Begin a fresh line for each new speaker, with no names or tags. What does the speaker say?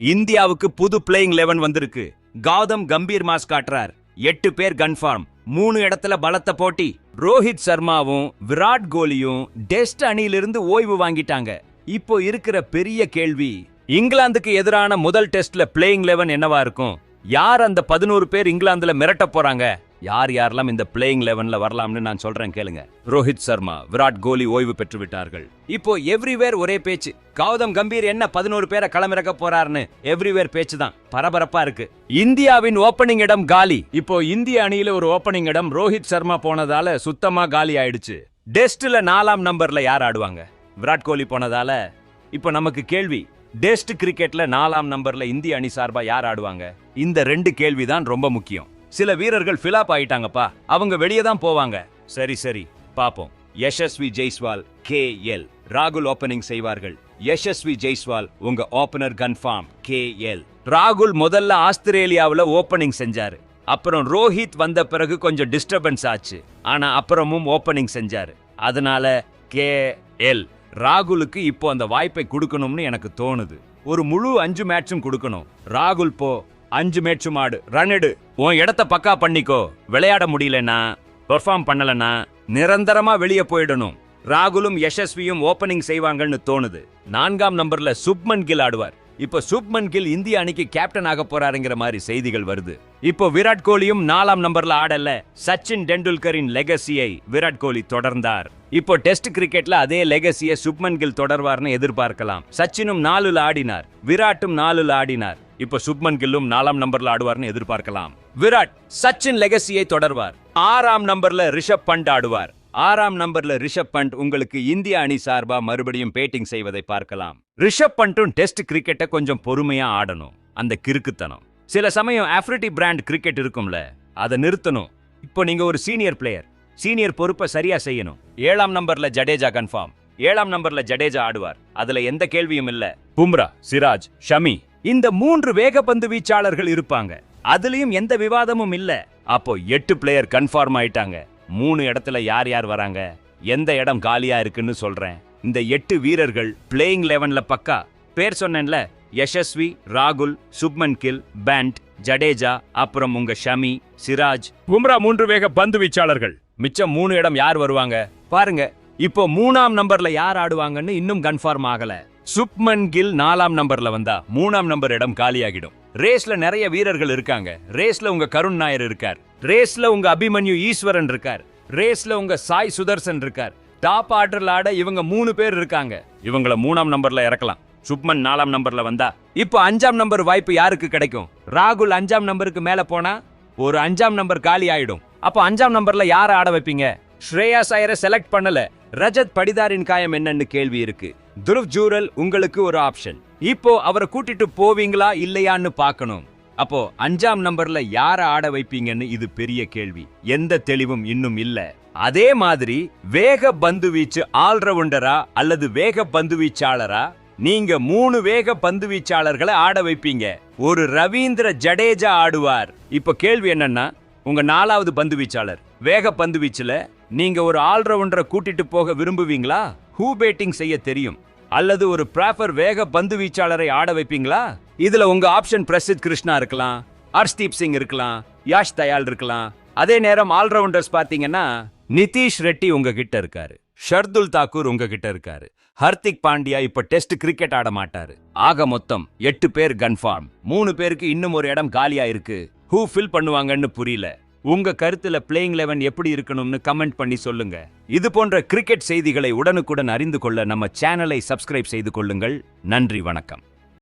இந்தியாவுக்கு புது playing eleven வந்திருக்கு. கௌதம் கம்பீர் மாஸ் காட்டுறார். எட்டு பேர் கன்ஃபார்ம் மூணு இடத்துல பலத்த போட்டி. ரோஹித் சர்மாவும் விராட் கோலியும் டெஸ்ட் அணியிலிருந்து ஓய்வு வாங்கிட்டாங்க. இப்போ இருக்கிற பெரிய கேள்வி இங்கிலாந்துக்கு எதிரான முதல் டெஸ்ட்ல பிளேயிங் லெவன் என்னவா இருக்கும்? யார் அந்த பதினோரு பேர் இங்கிலாந்துல மிரட்ட போறாங்க? யார் யாரெல்லாம் இந்த பிளேயிங் லெவன்ல வரலாம்னு நான் சொல்றேன் கேளுங்க. ரோஹித் சர்மா விராட் கோலி ஓய்வு பெற்று விட்டார்கள். இப்போ எவ்ரிவேர் ஒரே பேச்சு. கௌதம் கம்பீர் என்ன பதினோரு பேரை களமிறக்க போறாருன்னு எவ்ரிவேர் பேச்சு தான் பரபரப்பா இருக்கு. இந்தியாவின் ஓப்பனிங் இடம் காலி. இப்போ இந்திய அணியில ஒரு ஓப்பனிங் இடம் ரோஹித் சர்மா போனதால சுத்தமா காலி ஆயிடுச்சு. டெஸ்ட்ல நாலாம் நம்பர்ல யார் ஆடுவாங்க? விராட் கோலி போனதால இப்போ நமக்கு கேள்வி. டெஸ்ட் கிரிக்கெட்ல நாலாம் நம்பர்ல இந்திய அணி சார்பா யார் ஆடுவாங்க? இந்த ரெண்டு கேள்விதான் ரொம்ப முக்கியம். சில வீரர்கள் ஃபிலாப் ஆயிட்டாங்கப்பா. அவங்க வெளியே தான் போவாங்க. சரி சரி. பாப்போம். Yashasvi Jaiswal K L. ராகுல் ஓபனிங் செய்வார்கள். யஷஸ்வி ஜெய்ஸ்வால் உங்க ஓபனர் கன்ஃபார்ம் கே எல். ராகுல் முதல்ல ஆஸ்திரேலியாவில் ஓபனிங் செஞ்சாரு. அப்புறம் ரோஹித் வந்த பிறகு கொஞ்சம் டிஸ்டர்பன்ஸ் ஆச்சு. ஆனா அப்புறமும் ஓபனிங் செஞ்சாரு. அதனால கே எல். ராகுலுக்கு இப்போ அந்த வாய்ப்பை கொடுக்கணும்னு எனக்கு தோணுது. ஒரு முழு அஞ்சு மேட்சும் கொடுக்கணும். ராகுல் போ அஞ்சு மேட்சும் ஆடு ரன் எடு. உன் இடத்த பக்கா பண்ணிக்கோ. விளையாட முடியலனா பெர்ஃபார்ம் பண்ணலனா நிரந்தரமா வெளியே போயிடணும். ராகுலும் யசஸ்வியும் ஓபனிங் செய்வாங்கன்னு தோணுது. நான்காம் நம்பர்ல சுப்மன் கில் ஆடுவார். இப்போ சுப்மன் கில் இந்திய அணிக்கு கேப்டன் ஆக போறாருங்கிற மாதிரி செய்திகள் வருது. இப்போ விராட் கோலியும் நாலாம் நம்பர்ல ஆடல. சச்சின் டெண்டுல்கரின் லெகசியை விராட் கோலி தொடர்ந்தார். இப்போ டெஸ்ட் கிரிக்கெட்ல அதே லெகசியை சுப்மன் கில் தொடர்வார்னு எதிர்பார்க்கலாம். சச்சினும் நாலுல ஆடினார். விராட்டும் நாலுல ஆடினார். இப்போ சுப்மன் கில்லும் நாலாம் நம்பர்ல ஆடுவார்னு எதிர்பார்க்கலாம். விராட் சச்சின் லெகசியை தொடர்வார். ஆறாம் நம்பர்ல ரிஷப் பண்ட் ஆடுவார். ஆறாம் நம்பர்ல ரிஷப் பண்ட் உங்களுக்கு இந்திய அணி சார்பா மறுபடியும் பேட்டிங் செய்வதை பார்க்கலாம். ரிஷப் பண்ட்டும் டெஸ்ட் கிரிக்கெட்டை கொஞ்சம் பொறுமையா ஆடணும். அந்த கிறுக்குத்தனம். சில சமயம் ஆஃப்ரிட்டி பிராண்ட் கிரிக்கெட் இருக்கும்ல அதை நிறுத்தணும். இப்போ நீங்க ஒரு சீனியர் பிளேயர் சீனியர் பொறுப்பை சரியா செய்யணும். ஏழாம் நம்பர்ல ஜடேஜா கன்ஃபார்ம் ஏழாம் நம்பர்ல ஜடேஜா ஆடுவார். அதுல எந்த கேள்வியும் இல்ல. பும்ரா சிராஜ் ஷமி. இந்த மூன்று வேகப்பந்து வீச்சாளர்கள் இருப்பாங்க. அதுலயும் எந்த விவாதமும் இல்ல. அப்போ எட்டு பிளேயர் கன்ஃபார்ம் ஆயிட்டாங்க. மூணு இடத்துல யார் யார் வராங்க? எந்த இடம் காலியா இருக்குன்னு சொல்றேன். இந்த எட்டு வீரர்கள் பிளேயிங் லெவன்ல பக்கா? பேர் சொன்னேன்ல யசஸ்வி ராகுல் சுப்மன் கில் பேண்ட் ஜடேஜா அப்புறம் உங்க ஷமி சிராஜ். பும்ரா மூன்று வேக பந்து வீச்சாளர்கள். மிச்சம் மூணு இடம் யார் வருவாங்க? பாருங்க இப்போ மூணாம் நம்பர்ல யார் ஆடுவாங்கன்னு இன்னும் கன்ஃபார்ம் ஆகல. சுப்மன் கில் நாலாம் நம்பர்ல வந்தா மூணாம் நம்பர் இடம் காலியாகிடும். ரேஸ்ல நிறைய வீரர்கள் இருக்காங்க. ரேஸ்ல உங்க கருண் நாயர் இருக்கார். ரேஸ்ல உங்க அபிமன்யு ஈஸ்வரன் இருக்கார். ரேஸ்ல உங்க சாய் சுதர்சன் இருக்கார். டாப் ஆர்டர்ல ஆட இவங்க மூணு பேர் இருக்காங்க. இவங்கள மூணாம் நம்பர்ல இறக்கலாம். சுப்மன் நாலாம் நம்பர்ல வந்தா இப்போ அஞ்சாம் நம்பர் வாய்ப்பு யாருக்கு கிடைக்கும்? ராகுல் அஞ்சாம் நம்பருக்கு மேல போனா ஒரு அஞ்சாம் நம்பர் காலி ஆயிடும் அப்போ அஞ்சாம் நம்பர்ல யாரை ஆட வைப்பீங்க? ஸ்ரேயா சாயரை செலக்ட் பண்ணல. ரஜத் படிதாரின் காயம் என்னன்னு கேள்வி இருக்கு. துருவ் ஜூரல் உங்களுக்கு ஒரு ஆப்ஷன். இப்போ அவரை கூட்டிட்டு போவீங்களா இல்லையான்னு பார்க்கணும். அப்போ அஞ்சாம் நம்பர்ல யார ஆட வைப்பீங்கன்னு இது பெரிய கேள்வி. எந்த தெளிவும் இன்னும் இல்ல. அதே மாதிரி வேக பந்து வீச்சு ஆல்ரவுண்டரா அல்லது வேக பந்து வீச்சாளரா? நீங்க மூணு வேக பந்து வீச்சாளர்களை ஆட வைப்பீங்க. ஒரு ரவீந்திர ஜடேஜா ஆடுவார். இப்போ கேள்வி என்னன்னா உங்க நாலாவது பந்து வீச்சாளர். வேக பந்து வீச்சுல நீங்க ஒரு ஆல்ரவுண்டரை கூட்டிட்டு போக விரும்புவீங்களா? ஹூ பேட்டிங் செய்ய தெரியும். அல்லது ஒரு ப்ராஃபர் வேக பந்து வீச்சாளரை ஆட வைப்பீங்களா? இதுல உங்க ஆப்ஷன் பிரசித் கிருஷ்ணா இருக்கலாம் ஹர்ஷ்தீப் சிங் இருக்கலாம் யாஷ் தயால் இருக்கலாம் அதே நேரம் ஆல்ரவுண்டர்ஸ் பார்த்தீங்கன்னா நிதிஷ் ரெட்டி உங்ககிட்ட இருக்காரு. ஷர்துல் தாக்கூர் உங்ககிட்ட இருக்காரு. ஹர்திக் பாண்டியா இப்ப டெஸ்ட் கிரிக்கெட் ஆட மாட்டாரு. ஆக மொத்தம் எட்டு பேர் கன்ஃபார்ம் மூணு பேருக்கு இன்னும் ஒரு இடம் காலியா இருக்கு ஹூ ஃபில் பண்ணுவாங்கன்னு புரியல. உங்க கருத்துல பிளேயிங் லெவன் எப்படி இருக்கணும்னு கமெண்ட் பண்ணி சொல்லுங்க. இது போன்ற கிரிக்கெட் செய்திகளை உடனுக்குடன் அறிந்து கொள்ள நம்ம சேனலை சப்ஸ்கிரைப் செய்து கொள்ளுங்கள். நன்றி வணக்கம்.